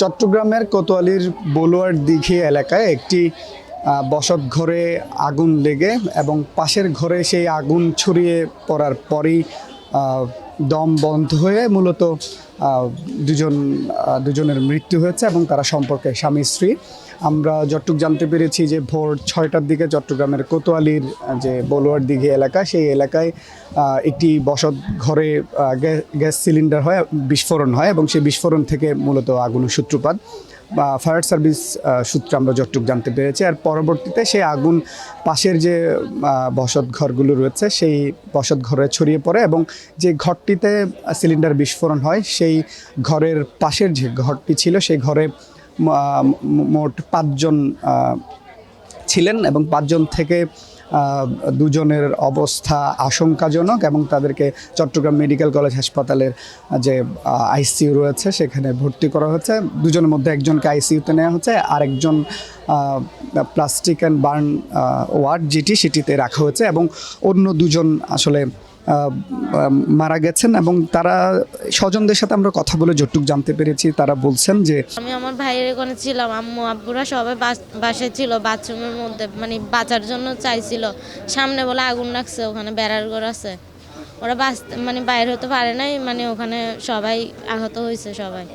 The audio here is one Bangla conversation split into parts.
চট্টগ্রামের কোতোয়ালির বলুয়ার দিঘি এলাকায় একটি বসত ঘরে আগুন লেগে এবং পাশের ঘরে সেই আগুন ছড়িয়ে পড়ার পরই দম বন্ধ হয়ে মূলত দুজন দুজনের মৃত্যু হয়েছে এবং তারা সম্পর্কে স্বামী, স্ত্রী। আমরা যতটুক জানতে পেরেছি যে ভোর ছয়টার দিকে চট্টগ্রামের কোতোয়ালির যে বলুয়ার দিঘি এলাকা, সেই এলাকায় একটি বসত ঘরে গ্যাস সিলিন্ডার হয়, বিস্ফোরণ হয় এবং সেই বিস্ফোরণ থেকে মূলত আগুনের সূত্রপাত। বা ফায়ার সার্ভিস সূত্রে আমরা যতটুকু জানতে পেরেছি। আর পরবর্তীতে সেই আগুন পাশের যে বসত ঘরগুলো রয়েছে, সেই বসত ঘরে ছড়িয়ে পড়ে এবং যে ঘরটিতে সিলিন্ডার বিস্ফোরণ হয়, সেই ঘরের পাশের যে ঘরটি ছিল, সেই ঘরে মোট পাঁচজন ছিলেন এবং পাঁচজন থেকে দুজনের অবস্থা আশঙ্কাজনক এবং তাদেরকে চট্টগ্রাম মেডিকেল কলেজ হাসপাতালের যে আইসিইউ রয়েছে সেখানে ভর্তি করা হয়েছে। দুজনের মধ্যে একজনকে আইসিইউতে নেওয়া হচ্ছে, আরেকজন প্লাস্টিক অ্যান্ড বার্ন ওয়ার্ড যেটি সেটিতে রাখা হয়েছে এবং অন্য দুজন আসলে মারা গেছেন এবং তারা স্বজনদের সাথে আমরা কথা বলে যতটুকু জানতে পেরেছি, তারা বলছেন যে আমি আমার ভাইয়ের ওখানে ছিলাম, আম্মু, আব্বুরা সবাই বাস- ছিল, বাথরুমের মধ্যে মানে বাঁচার জন্য চাইছিল। সামনে বলে আগুন লাগছে, ওখানে বেড়ার ঘর আছে। ওরা বাঁচ মানে বাইরে হতে পারে নাই মানে ওখানে সবাই আহত হয়েছে সবাই।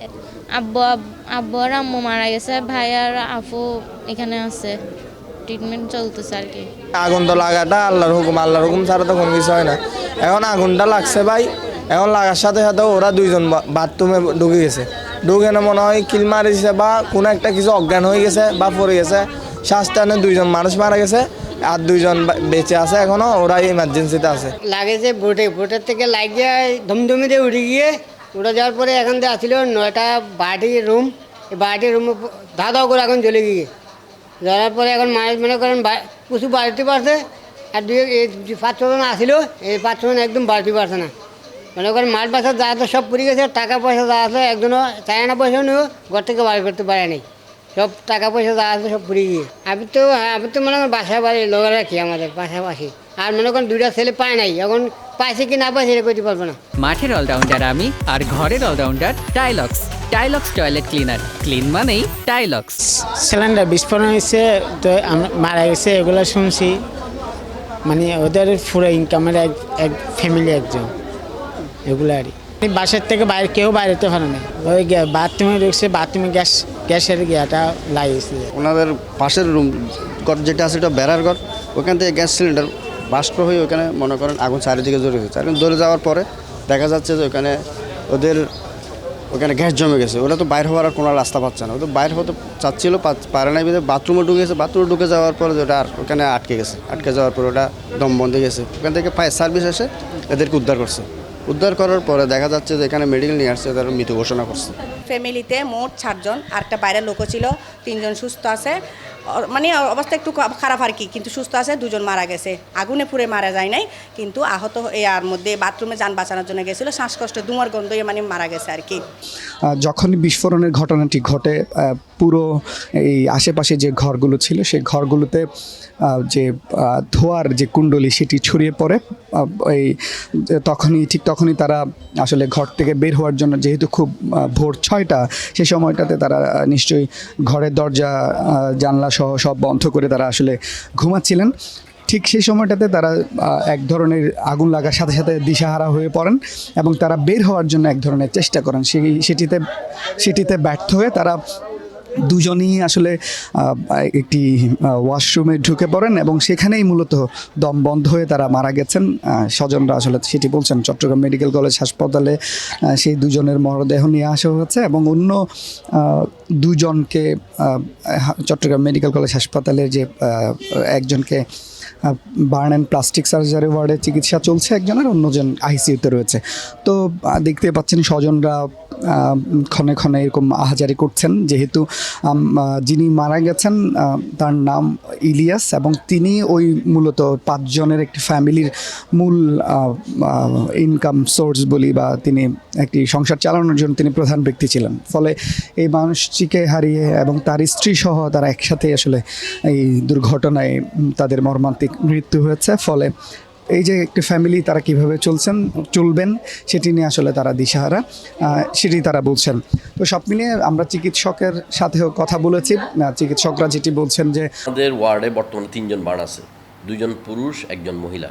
আব্বু আব্বু আর আম্মু মারা গেছে, ভাই আর আফু এখানে আছে। ট্রিটমেন্ট চলতেছে আর কি। আগুন তো লাগাটা আল্লাহর হুকুম আল্লাহর হুকুম ছাড়া তো কোনো কিছু হয় না। এখন আগুনটা লাগছে ভাই এখন লাগার সাথে সাথে ওরা দুইজন বাথরুমে ঢুকে গেছে। ঢুকে না মনে হয় কিল মারিছে বা কোনো একটা কিছু অজ্ঞান হয়ে গেছে বা পড়ে গেছে। শ্বাস টানে দুইজন মানুষ মারা গেছে আর দুইজন বেঁচে আছে এখনও ওরা ইমার্জেন্সিতে আছে। লাগে যে বোটে বোটের থেকে লাগিয়ে ধমধমি দিয়ে উঠে গিয়ে উঠে যাওয়ার পরে এখান থেকে আসছিল নয়টা বাটির রুম এই রুম রুমে ধা ধা করে এখন জ্বলে গিয়ে। জ্বলার পরে এখন মানুষ মনে করেন কিছু বাড়তে পারছে আর দুই এই পাঁচ ছজন আসিল, এই পাঁচ ছজন একদম বাড়তে পারছে না। মনে করেন মাছ বাসা যা তো সব পুড়ে গেছে, টাকা পয়সা যা আছে একজনও চায় না পয়সা নিয়েও ঘর থেকে বার করতে পারে নাই। সব টাকা পয়সা যা আছে সব পুড়ে গিয়ে। আমি তো আমি তো মনে করেন বাসা বাড়ি লোক রাখি আমাদের পাশাপাশি। আর মনে করেন দুইটা ছেলে পায় নাই, এখন পাইছে কি না পাইছে এটা করতে পারব না। মাঠের অলরাউন্ডার আমি আর ঘরের allrounder Tylox Tylox toilet cleaner clean মানেই টাইলক্স সিলিন্ডার বিস্ফোরণ হয়েছে তো আমরা মারা গেছে এগুলো শুনছি। মানে ওদের পুরো ইনকামের এক এক ফ্যামিলি একজন। এগুলো আর কি। বাসার থেকে বাইরে কেউ বাইরেতে পারে না। ওই গ্যা- বাথরুমে ঢুকছে বাথরুমে গ্যাস গ্যাসের ইয়েটা লাগিয়েছে। ওনাদের পাশের রুম ঘর যেটা আছে এটা বেড়ার ঘর। ওখান থেকে গ্যাস সিলিন্ডার বাষ্প হয়ে ওখানে মনে করেন আগুন চারিদিকে জ্বলে গেছে আগুন জ্বলে যাওয়ার পরে দেখা যাচ্ছে যে ওখানে ওদের ওখানে গ্যাস জমে গেছে। ওরা তো বাইরে হওয়ার আর কোনো রাস্তা পাচ্ছে না। ও তো বাইর হতে চাচ্ছিল পারে নাই বিধে বাথরুমে ঢুকে গেছে। বাথরুমে ঢুকে যাওয়ার পরে ওটা আর ওখানে আটকে গেছে। আটকে যাওয়ার পরে ওটা দম বন্ধ গেছে। ওখান থেকে ফায়ার সার্ভিস এসে এদেরকে উদ্ধার করছে। উদ্ধার করার পরে দেখা যাচ্ছে যে এখানে মেডিকেল নিয়ে আসছে, তারা মৃত ঘোষণা করছে। ফ্যামিলিতে মোট চারজন আর একটা বাইরের লোকও ছিল। তিনজন সুস্থ আছে। মানে অবস্থা একটু খারাপ আর কি। কিন্তু সুস্থ আছে দুজন মারা গেছে। আগুনে পুড়ে মারা যায় নাই কিন্তু আহত এর মধ্যে বাথরুমে যান বাঁচানোর জন্য গেছিল। শ্বাসকষ্ট দুমার গন্ধে মানে মারা গেছে আর কি। আহ, যখনই বিস্ফোরণের ঘটনাটি ঘটে পুরো এই আশেপাশে যে ঘরগুলো ছিল সেই ঘরগুলোতে যে ধোঁয়ার যে কুণ্ডলি সেটি ছড়িয়ে পড়ে। এই তখনই ঠিক তখনই তারা আসলে ঘর থেকে বের হওয়ার জন্য যেহেতু খুব ভোর ছয়টা সেই সময়টাতে তারা নিশ্চয়ই ঘরের দরজা জানলা সহ সব বন্ধ করে তারা আসলে ঘুমাচ্ছিলেন। ঠিক সেই সময়টাতে তারা এক ধরনের আগুন লাগার সাথে সাথে দিশাহারা হয়ে পড়েন এবং তারা বের হওয়ার জন্য এক ধরনের চেষ্টা করেন। সেই, সেটিতে সেটিতে ব্যর্থ হয়ে তারা দুজনই আসলে একটি ওয়াশরুমে ঢুকে পড়েন এবং সেখানেই মূলত দম বন্ধ হয়ে তারা মারা গেছেন। স্বজনরা আসলে সেটি বলছেন, চট্টগ্রাম মেডিকেল কলেজ হাসপাতালে সেই দুজনের মরদেহ নিয়ে আসা হয়েছে এবং অন্য দুজনকে চট্টগ্রাম মেডিকেল কলেজ হাসপাতালের যে একজনকে বার্ন অ্যান্ড প্লাস্টিক সার্জারি ওয়ার্ডে চিকিৎসা চলছে, একজনের অন্যজন আইসিইউতে রয়েছে। তো দেখতে পাচ্ছেন স্বজনরা ক্ষণে ক্ষণে এরকম আহাজারি করছেন। যেহেতু যিনি মারা গেছেন তার নাম ইলিয়াস এবং তিনি ওই মূলত পাঁচজনের একটি ফ্যামিলির মূল ইনকাম সোর্স বলি বা তিনি একটি সংসার চালানোর জন্য তিনি প্রধান ব্যক্তি ছিলেন। ফলে এই মানুষটিকে হারিয়ে এবং তার স্ত্রী সহ তারা একসাথে আসলে এই দুর্ঘটনায় তাদের মর্মান্তিক মৃত্যু হয়েছে। ফলে এই যে একটি ফ্যামিলি তারা কীভাবে চলছেন, চলবেন, সেটি নিয়ে আসলে তারা দিশাহারা সেটি তারা বলছেন। তো সব মিলিয়ে আমরা চিকিৎসকের সাথেও কথা বলেছি। চিকিৎসকরা যেটি বলছেন যে আমাদের ওয়ার্ডে বর্তমানে তিনজন বার্ন আছে। দুজন পুরুষ, একজন মহিলা।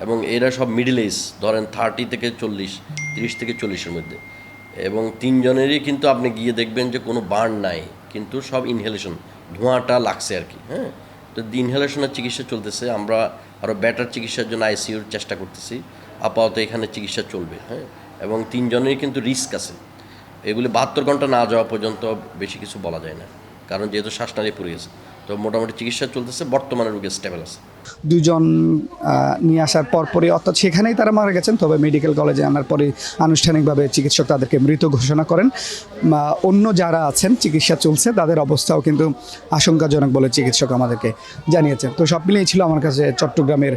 এবং এরা সব মিডিল এজ ধরেন থার্টি থেকে চল্লিশ, তিরিশ থেকে চল্লিশের মধ্যে। এবং তিনজনেরই কিন্তু আপনি গিয়ে দেখবেন যে কোনো বার্ন নাই। কিন্তু সব ইনহেলেশন ধোঁয়াটা লাগছে আর কি হ্যাঁ? তো ইনহেলেশনের চিকিৎসা চলতেছে, আমরা আরও ব্যাটার চিকিৎসার জন্য আইসিইউর চেষ্টা করতেছি। আপাতত এখানে চিকিৎসা চলবে হ্যাঁ? এবং তিনজনেরই কিন্তু রিস্ক আছে। এগুলি বাহাত্তর ঘণ্টা না যাওয়া পর্যন্ত বেশি কিছু বলা যায় না, কারণ যেহেতু শ্বাসনালী পড়ে গেছে। তো মোটামুটি চিকিৎসা চলতেছে, বর্তমানে রোগের স্টেবল আছে। দুজন নিয়ে আসার পরপরই অর্থাৎ সেখানেই তারা মারা গেছেন, তবে মেডিকেল কলেজে আনার পরে আনুষ্ঠানিকভাবে চিকিৎসক তাদেরকে মৃত ঘোষণা করেন। অন্য যারা আছেন, চিকিৎসা চলছে, তাদের অবস্থাও কিন্তু আশঙ্কাজনক বলে চিকিৎসক আমাদেরকে জানিয়েছেন। তো সব মিলিয়ে ছিল আমার কাছে চট্টগ্রামের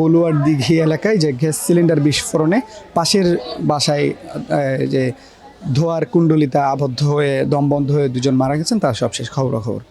বলুয়ার দিঘি এলাকায় যে গ্যাস সিলিন্ডার বিস্ফোরণে পাশের বাসায় যে ধোয়ার কুণ্ডলিতে আবদ্ধ হয়ে দমবন্ধ হয়ে দুজন মারা গেছেন, তার সবশেষ খবরাখবর।